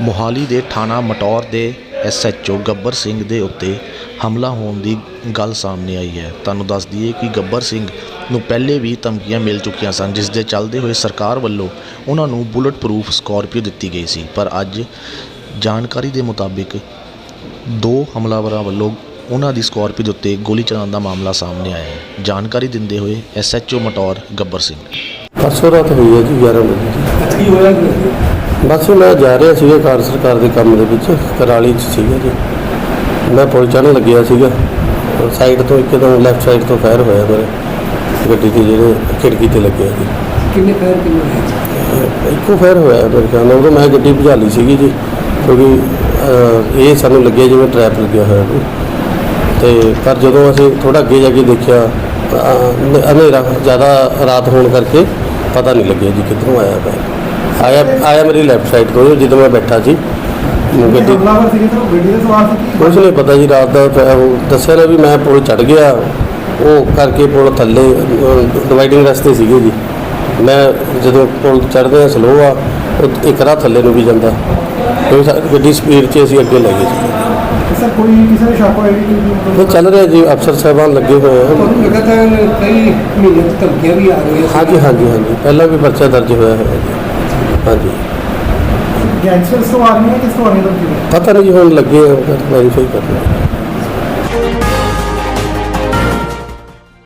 ਮੋਹਾਲੀ ਦੇ ਥਾਣਾ ਮਟੌਰ ਦੇ ਐਸਐਚਓ ਗੱਬਰ ਸਿੰਘ ਦੇ ਉੱਤੇ ਹਮਲਾ ਹੋਣ ਦੀ ਗੱਲ ਸਾਹਮਣੇ ਆਈ ਹੈ। ਤੁਹਾਨੂੰ ਦੱਸ ਦਈਏ ਕਿ ਗੱਬਰ ਸਿੰਘ ਨੂੰ ਪਹਿਲੇ ਵੀ ਧਮਕੀਆਂ ਮਿਲ ਚੁੱਕੀਆਂ ਸਨ ਜਿਸ ਦੇ ਚੱਲਦੇ ਹੋਏ ਸਰਕਾਰ ਵੱਲੋਂ ਉਹਨਾਂ ਨੂੰ ਬੁਲਟ ਪ੍ਰੂਫ ਸਕਾਰਪੀਓ ਦਿੱਤੀ ਗਈ ਸੀ। ਪਰ ਅੱਜ ਜਾਣਕਾਰੀ ਦੇ ਮੁਤਾਬਿਕ ਦੋ ਹਮਲਾਵਰਾਂ ਵੱਲੋਂ ਉਹਨਾਂ ਦੀ ਸਕਾਰਪੀਓ ਦੇ ਉੱਤੇ ਗੋਲੀ ਚਲਾਉਣ ਦਾ ਮਾਮਲਾ ਸਾਹਮਣੇ ਆਇਆ ਹੈ। ਜਾਣਕਾਰੀ ਦਿੰਦੇ ਹੋਏ ਐਸਐਚਓ ਮਟੌਰ ਗੱਬਰ ਸਿੰਘ। ਪਰਸੋਂ ਰਾਤ ਹੋਈ ਹੈ ਜੀ 11 ਵਜੇ। ਕੀ ਹੋਇਆ? ਕਿ ਬਸ ਮੈਂ ਜਾ ਰਿਹਾ ਸੀਗਾ ਕਾਰ ਸਰਕਾਰ ਦੇ ਕੰਮ ਦੇ ਵਿੱਚ ਕਰਾਲੀ 'ਚ ਸੀਗਾ ਜੀ। ਮੈਂ ਪੁਲ ਚੜ੍ਹਨ ਲੱਗਿਆ ਸੀਗਾ। ਸਾਈਡ ਤੋਂ ਇੱਕਦਮ ਲੈਫਟ ਸਾਈਡ ਤੋਂ ਫਾਇਰ ਹੋਇਆ ਮੇਰੇ। ਗੱਡੀ ਦੇ ਜਿਹੜੇ ਖਿੜਕੀ ਤੇ ਲੱਗਿਆ ਜੀ। ਕਿੰਨੇ ਫਾਇਰ ਕਿੰਨੇ ਹੋਏ? ਇੱਕੋ ਫਾਇਰ ਹੋਇਆ ਮੇਰੇ ਖਿਆਲ ਨਾਲ ਮੈਂ ਗੱਡੀ ਭਜਾ ਲਈ ਸੀਗੀ ਜੀ। ਕਿਉਂਕਿ ਇਹ ਸਾਨੂੰ ਲੱਗਿਆ ਜਿਵੇਂ ਟਰੈਪ ਲੱਗਿਆ ਹੋਇਆ ਕੋਈ ਤੇ ਪਰ ਜਦੋਂ ਅਸੀਂ ਥੋੜਾ ਅੱਗੇ ਜਾ ਕੇ ਦੇਖਿਆ ਹਨੇਰਾ ਜ਼ਿਆਦਾ ਰਾਤ ਹੋਣ ਕਰਕੇ ਪਤਾ ਨਹੀਂ ਲੱਗਿਆ ਜੀ ਕਿੱਧਰੋਂ ਆਇਆ ਫਾਇਰ ਆਇਆ ਆਇਆ ਮੇਰੀ ਲੈਫਟ ਸਾਈਡ ਤੋਂ ਜਦੋਂ ਮੈਂ ਬੈਠਾ ਸੀ ਗੱਡੀ ਹਮਲਾਵਰ ਸੀਗੇ ਤਾਂ ਗੱਡੀ ਦੇ ਸਵਾਰ ਸੀ ਕੁਛ ਨਹੀਂ ਪਤਾ ਜੀ ਰਾਤ ਦਾ ਤਾਂ ਉਹ ਦੱਸਿਆ ਨਾ ਵੀ ਮੈਂ ਪੁਲ ਚੜ ਗਿਆ। ਉਹ ਕਰਕੇ ਪੁਲ ਥੱਲੇ ਡਿਵਾਈਡਿੰਗ ਰਸਤੇ ਸੀਗੇ ਜੀ। ਮੈਂ ਜਦੋਂ ਪੁਲ ਚੜਦੇ ਆ ਸਲੋ ਆ ਉਹ ਇੱਕ ਰਾਹ ਥੱਲੇ ਨੂੰ ਵੀ ਜਾਂਦਾ। ਕਿਉਂਕਿ ਸਾ- ਗੱਡੀ ਸਪੀਡ 'ਚ ਅਸੀਂ ਅੱਗੇ ਲੈ ਗਏ ਸੀ ਸਰ ਕੋਈ ਕਿਸੇ ਨੇ ਸ਼ੱਕ ਹੋਇਆ ਕਿ ਉਹ ਚੱਲ ਰਿਹਾ ਜੀ ਅਫਸਰ ਸਾਹਿਬਾਨ ਲੱਗੇ ਹੋਏ ਆ। ਤੁਹਾਨੂੰ ਲੱਗਾ ਤਾਂ ਕਈ ਮਹੀਨੇ ਤੋਂ ਧਮਕੀਆਂ ਵੀ ਆ ਰਹੀਆਂ ਹਾਂਜੀ ਹਾਂਜੀ ਹਾਂਜੀ। ਪਹਿਲਾਂ ਵੀ ਪਰਚਾ ਦਰਜ ਹੋਇਆ ਹੈ ਜੀ। ਹਾਂਜੀ। ਗੈਂਗਸਟਰਸ ਤੋਂ ਆ ਰਹੀਆਂ ਕਿਸ ਤੋਂ ਆ ਰਹੀਆਂ ਧਮਕੀਆਂ ਪਤਾ ਨਹੀਂ ਜੀ ਹੁਣ ਲੱਗੇ ਆ ਵੈਰੀਫਾਈ ਕਰਨਾ